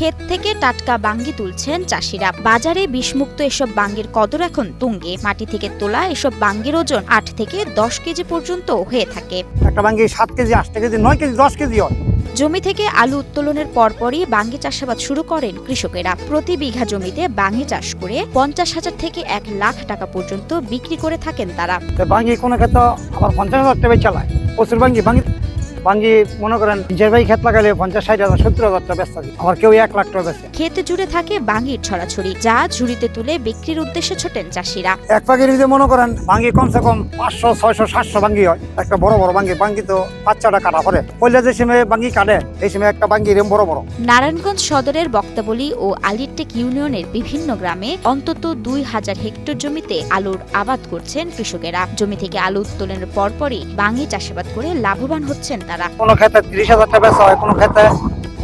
ক্ষেত থেকে টাটকা বাঙ্গি তুলছেন চাষিরা। বাজারে বিষমুক্ত এসব বাঙ্গির কদর এখন তুঙ্গে। মাটি থেকে তোলা এসব বাঙ্গির ওজন আট থেকে দশ কেজি পর্যন্ত হয়ে থাকে। একটা বাঙ্গি সাত কেজি আট কেজি নয় কেজি দশ কেজি হয়। জমি থেকে আলু উত্তোলনের পরপরই বাঙ্গি চাষাবাদ শুরু করেন কৃষকেরা। প্রতি বিঘা জমিতে বাঙ্গি চাষ করে পঞ্চাশ হাজার থেকে এক লাখ টাকা পর্যন্ত বিক্রি করে থাকেন তারা। বাঙ্গি কোনো ক্ষেত্রে আবার পঞ্চাশ হাজার টাকা চালায়। প্রচুর বাঙ্গি বাঙ্গি বাঙ্গি মনে করেন যে ভাই ক্ষেত লাগালে পঞ্চাশ ষাট হাজার সত্তর হাজার টাকা ব্যস্ত থাকে আমার কেউ এক লাখ টাকা বেচে। ক্ষেত জুড়ে থাকে বাঙ্গির ছড়াছড়ি যা ঝুড়িতে তুলে বিক্রির উদ্দেশ্যে ছোটেন চাষিরা। এক পাখির ভিতরে মনে করেন বাঙ্গি কমসে কম পাঁচশো ছয়শো সাতশো বাঙ্গি হয়। একটা বড় বড় বাঙ্গি বাঙ্গি তো বাচ্চাটা কাটা পরে পয়লা যে সময় বাঙ্গি কাটে এই সময় একটা বাঙ্গি এরকম বড় বড়। নারায়ণগঞ্জ সদরের বক্তাবলী ও আলিরটেক ইউনিয়নের বিভিন্ন গ্রামে অন্তত দুই হাজার হেক্টর জমিতে আলুর আবাদ করছেন কৃষকেরা। জমি থেকে আলু উত্তোলনের পরপরই বাঙ্গি চাষাবাদ করে লাভবান হচ্ছেন তারা। কোনো ক্ষেত্রে তিরিশ হাজার টাকা বেচা হয় কোনো ক্ষেত্রে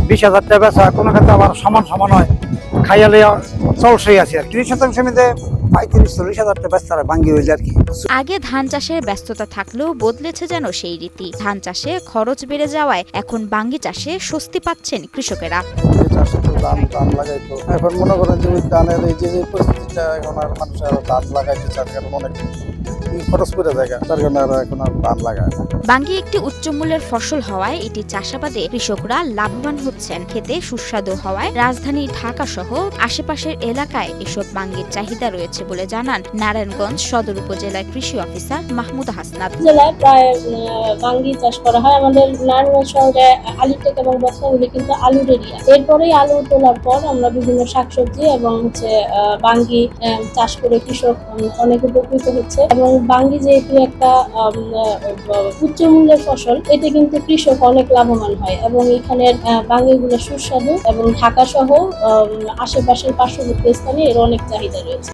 বিশ হাজার টাকা বেচা হয় কোনো ক্ষেত্রে আবার সমান সমান হয়। খাইয়ালে চলছেই আছে আর তিরিশ শতাংশ হয় হইলে আগে ধান চাষের ব্যস্ততা থাকলেও বদলেছে যেন সেই রীতি। ধান চাষে খরচ বেড়ে যাওয়ায় এখন বাঙ্গি চাষে স্বস্তি পাচ্ছেন কৃষকেরা। ধান লাগাইতো এখন মনে করেন যে ধানের এই যে পরিস্থিতিটা এখন আর মানুষ আর ধান লাগাইতে অনেক খরচ করে জায়গা তার কারণে আর এখন আর ধান লাগায় বাঙ্গি একটি উচ্চমূল্যের ফসল হওয়ায় এটি চাষাবাদে কৃষকরা লাভবান হচ্ছেন। খেতে সুস্বাদু হওয়ায় রাজধানী ঢাকা সহ আশেপাশের এলাকায় এসব বাঙ্গির চাহিদা রয়েছে বলে জানান নারায়ণগঞ্জ সদর উপজেলার কৃষি অফিসার মাহমুদ হাসনাত। জেলায় প্রায় আহ, বাঙ্গি চাষ করা হয়। আমাদের নারায়ণগঞ্জ শহরে আলুটেক এবং বস্তাগুলি কিন্তু আলুর এরিয়া। এরপরেই আলু তোলার পর আমরা বিভিন্ন শাকসবজি এবং হচ্ছে আহ, বাঙ্গি আহ, চাষ করে কৃষক অনেক উপকৃত হচ্ছে। এবং বাঙ্গি যেহেতু একটা উচ্চ মূল্যের ফসল, এতে কিন্তু কৃষক অনেক লাভবান হয় এবং এখানের বাঙ্গিগুলো সুস্বাদু এবং ঢাকা সহ আশেপাশের পার্শ্ববর্তী স্থানে এর অনেক চাহিদা রয়েছে।